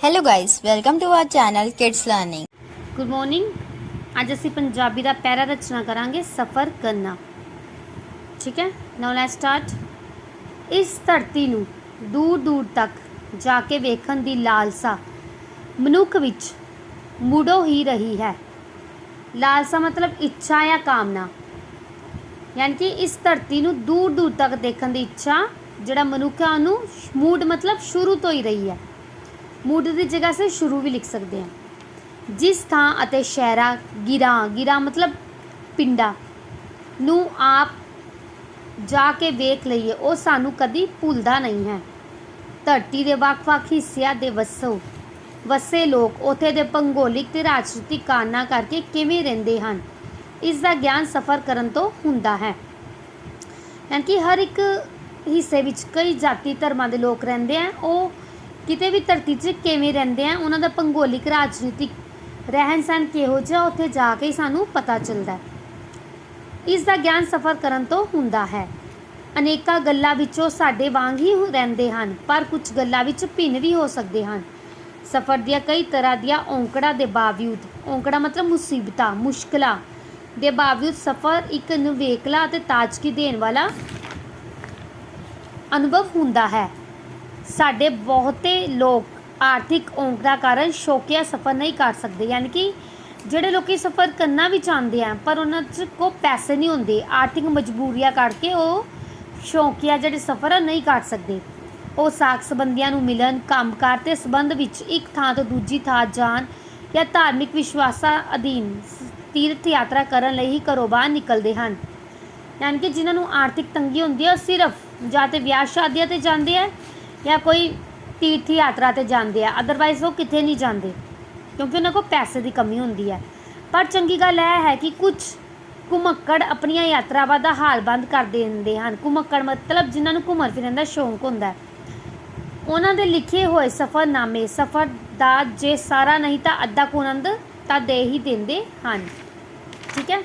Hello guys, welcome to our channel Kids Learning. Good morning ਅੱਜ ਅਸੀਂ ਪੰਜਾਬੀ ਦਾ ਪੈਰਾ ਰਚਨਾ ਕਰਾਂਗੇ ਸਫ਼ਰ ਕਰਨਾ ਠੀਕ ਹੈ ਨਾਓ ਲੈਟਸ ਸਟਾਰਟ ਇਸ ਧਰਤੀ ਨੂੰ ਦੂਰ ਦੂਰ ਤੱਕ ਜਾ ਕੇ ਵੇਖਣ ਦੀ ਲਾਲਸਾ ਮਨੁੱਖ ਵਿੱਚ ਮੁੜੋ ਹੀ ਰਹੀ ਹੈ ਲਾਲਸਾ ਮਤਲਬ ਇੱਛਾ ਜਾਂ ਕਾਮਨਾ ਯਾਨੀ ਕਿ ਇਸ ਧਰਤੀ ਨੂੰ ਦੂਰ ਦੂਰ ਤੱਕ ਦੇਖਣ ਦੀ ਇੱਛਾ ਜਿਹੜਾ ਮਨੁੱਖ ਹੈ ਉਹਨੂੰ ਮੂਡ ਮਤਲਬ ਸ਼ੁਰੂ ਤੋਂ ਹੀ ਰਹੀ ਹੈ ਮੁੱਢ ਦੀ ਜਗ੍ਹਾ ਸੇ ਸ਼ੁਰੂ ਵੀ ਲਿਖ ਸਕਦੇ ਹਾਂ। ਜਿਸ ਥਾਂ ਅਤੇ ਸ਼ਹਿਰਾਂ, ਗਿਰਾਂ ਗਿਰਾਂ ਮਤਲਬ ਪਿੰਡਾਂ ਨੂੰ ਆਪ ਜਾ ਕੇ ਵੇਖ ਲਈਏ, ਉਹ ਸਾਨੂੰ ਕਦੀ ਭੁੱਲਦਾ ਨਹੀਂ ਹੈ। ਧਰਤੀ ਦੇ ਵੱਖ-ਵੱਖ ਹਿੱਸਿਆਂ ਦੇ ਵਸੋ, ਵਸੇ ਲੋਕ ਉਥੇ ਦੇ ਭੂਗੋਲਿਕ ਤੇ ਰਾਜਨੀਤਿਕ ਕਾਰਨਾਂ ਕਰਕੇ ਕਿਵੇਂ ਰਹਿੰਦੇ ਹਨ, ਇਸ ਦਾ ਗਿਆਨ ਸਫ਼ਰ ਕਰਨ ਤੋਂ ਹੁੰਦਾ ਹੈ। ਯਾਨੀ ਕਿ ਹਰ ਇੱਕ ਹਿੱਸੇ ਵਿੱਚ ਕਈ ਜਾਤੀ ਧਰਮਾਂ ਦੇ ਲੋਕ ਰਹਿੰਦੇ ਆ, ਉਹ ਕਿਤੇ ਵੀ ਧਰਤੀ 'ਚ ਕਿਵੇਂ ਰਹਿੰਦੇ ਆ, ਉਹਨਾਂ ਦਾ ਭੂਗੋਲਿਕ ਰਾਜਨੀਤਿਕ ਰਹਿਣ ਸਹਿਣ ਕਿਹੋ ਜਿਹਾ ਉੱਥੇ ਜਾ ਕੇ ਸਾਨੂੰ ਪਤਾ ਚੱਲਦਾ ਹੈ। ਇਸ ਦਾ ਗਿਆਨ ਸਫ਼ਰ ਕਰਨ ਤੋਂ ਹੁੰਦਾ ਹੈ। ਅਨੇਕਾਂ ਗੱਲਾਂ ਵਿੱਚੋਂ ਸਾਡੇ ਵਾਂਗ ਹੀ, ਰਹਿੰਦੇ ਹਨ, ਪਰ ਕੁਝ ਗੱਲਾਂ ਵਿੱਚ ਭਿੰਨ ਵੀ ਹੋ ਸਕਦੇ ਹਨ। ਸਫ਼ਰ ਦੀਆਂ ਕਈ ਤਰ੍ਹਾਂ ਦੀਆਂ ਔਂਕੜਾਂ ਦੇ ਬਾਵਜੂਦ, ਔਂਕੜਾ ਮਤਲਬ ਮੁਸੀਬਤਾਂ, ਮੁਸ਼ਕਲਾਂ ਦੇ ਬਾਵਜੂਦ ਸਫ਼ਰ ਇੱਕ ਨਿਵੇਕਲਾ ਅਤੇ ਤਾਜ਼ਗੀ ਦੇਣ ਵਾਲਾ ਅਨੁਭਵ ਹੁੰਦਾ ਹੈ। ਸਾਡੇ ਬਹੁਤੇ ਲੋਕ ਆਰਥਿਕ ਔਂਕੜਾ ਕਾਰਨ ਸ਼ੌਕੀਆ ਸਫ਼ਰ ਨਹੀਂ ਕਰ ਸਕਦੇ। ਯਾਨੀ ਕਿ ਜਿਹੜੇ ਲੋਕੀ ਸਫ਼ਰ ਕਰਨਾ ਵੀ ਚਾਹੁੰਦੇ ਆ, ਪਰ ਉਹਨਾਂ 'ਚ ਕੋ ਪੈਸੇ ਨਹੀਂ ਹੁੰਦੇ। ਆਰਥਿਕ ਮਜਬੂਰੀਆਂ ਕਰਕੇ ਉਹ ਸ਼ੌਕੀਆ ਜਿਹੜੇ ਸਫ਼ਰ ਆ ਨਹੀਂ ਕਰ ਸਕਦੇ। ਉਹ ਸਾਕ ਸੰਬੰਧੀਆਂ ਨੂੰ ਮਿਲਣ, ਕੰਮਕਾਰ ਤੇ ਸੰਬੰਧ ਵਿੱਚ ਇੱਕ ਥਾਂ ਤੋਂ ਦੂਜੀ ਥਾਂ ਜਾਣ ਜਾਂ ਧਾਰਮਿਕ ਵਿਸ਼ਵਾਸਾਂ ਅਧੀਨ ਤੀਰਥ ਯਾਤਰਾ ਕਰਨ ਲਈ ਹੀ ਘਰੋਂ ਬਾਹਰ ਨਿਕਲਦੇ ਹਨ। ਯਾਨੀ ਕਿ ਜਿਨ੍ਹਾਂ ਨੂੰ ਆਰਥਿਕ ਤੰਗੀ ਹੁੰਦੀ ਹੈ ਉਹ ਸਿਰਫ ਜਾਂ ਤੇ ਵਿਆਹ ਸ਼ਾਦੀਆਂ ਤੇ ਜਾਂਦੇ ਆ ਜਾਂ ਕੋਈ ਤੀਰਥ ਯਾਤਰਾ ਤੇ ਜਾਂਦੇ ਆ ਅਦਰਵਾਈਜ਼ ਉਹ ਕਿਤੇ ਨਹੀਂ ਜਾਂਦੇ, ਕਿਉਂਕਿ ਉਹਨਾਂ ਕੋਲ ਪੈਸੇ ਦੀ ਕਮੀ ਹੁੰਦੀ ਹੈ ਪਰ ਚੰਗੀ ਗੱਲ ਇਹ ਹੈ ਕਿ ਕੁਝ ਘੁਮੱਕੜ ਆਪਣੀਆਂ ਯਾਤਰਾਵਾਂ ਦਾ ਹਾਲ ਬੰਦ ਕਰ ਦਿੰਦੇ ਹਨ। ਘੁਮੱਕੜ ਮਤਲਬ ਜਿਨ੍ਹਾਂ ਨੂੰ ਘੁੰਮਣ ਫਿਰਨ ਦਾ ਸ਼ੌਂਕ ਹੁੰਦਾ ਉਹਨਾਂ ਦੇ ਲਿਖੇ ਹੋਏ ਸਫ਼ਰਨਾਮੇ, ਸਫ਼ਰ ਦਾ ਜੇ ਸਾਰਾ ਨਹੀਂ ਤਾਂ ਅੱਧਾ ਕੁਨੰਦ ਤਾਂ ਦੇ ਹੀ ਦਿੰਦੇ ਹਨ। ਠੀਕ ਹੈ?